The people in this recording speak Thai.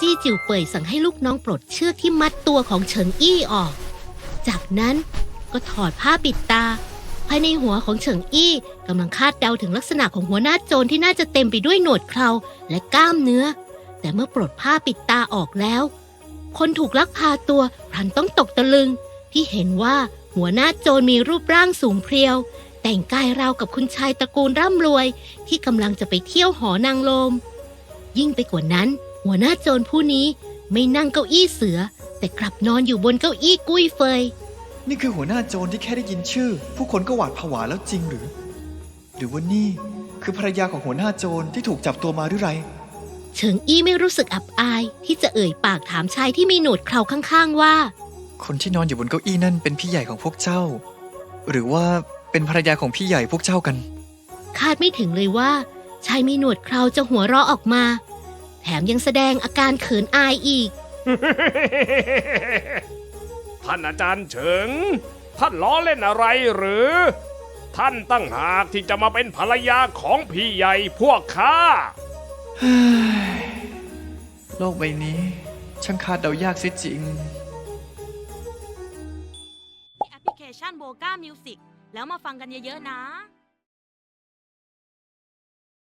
จี้จิวเป่ยสั่งให้ลูกน้องปลดเชือกที่มัดตัวของเฉิงอี้ออก จากนั้นก็ถอดผ้าปิดตา ภายในหัวของเฉิงอี้กำลังคาดเดาถึงลักษณะของหัวหน้าโจรที่น่าจะเต็มไปด้วยหนวดเคราและกล้ามเนื้อ แต่เมื่อปลดผ้าปิดตาออกแล้ว คนถูกลักพาตัวพลันต้องตกตะลึง ที่เห็นว่าหัวหน้าโจรมีรูปร่างสูงเพรียว แต่งกายราวกับคุณชายตระกูลร่ำรวย ที่กำลังจะไปเที่ยวหอนางลม ยิ่งไปกว่านั้น หัวหน้าโจรผู้นี้ไม่นั่งเก้าอี้เสือ แต่กลับนอนอยู่บนเก้าอี้กุ้ยเฟย นี่คือหัวหน้าโจรที่แค่ได้ยินชื่อ ผู้คนก็หวาดผวาแล้วจริงหรือ หรือว่านี่คือภรรยาของหัวหน้าโจรที่ถูกจับตัวมาหรือไร เฉิงอี้ไม่รู้สึกอับอายที่จะเอ่ยปากถามชายที่มีหนวดเคราข้างๆว่า คนที่นอนอยู่บนเก้าอี้นั่นเป็นพี่ใหญ่ของพวกเจ้า หรือว่าเป็นภรรยาของพี่ใหญ่พวกเจ้ากัน คาดไม่ถึงเลยว่าชายมีหนวดเคราจะหัวเราะออกมา แถมยังแสดงอาการเขินอายอีก ท่านอาจารย์เฉิง ท่านล้อเล่นอะไรหรือ ท่านตั้งหากที่จะมาเป็นภรรยาของพี่ใหญ่พวกข้าโลกใบนี้ ช่างคาดเดายากเสิจริงที่แอปพลิเคชันโบก้ามิวสิกแล้วมาฟังกันเยอะๆนะ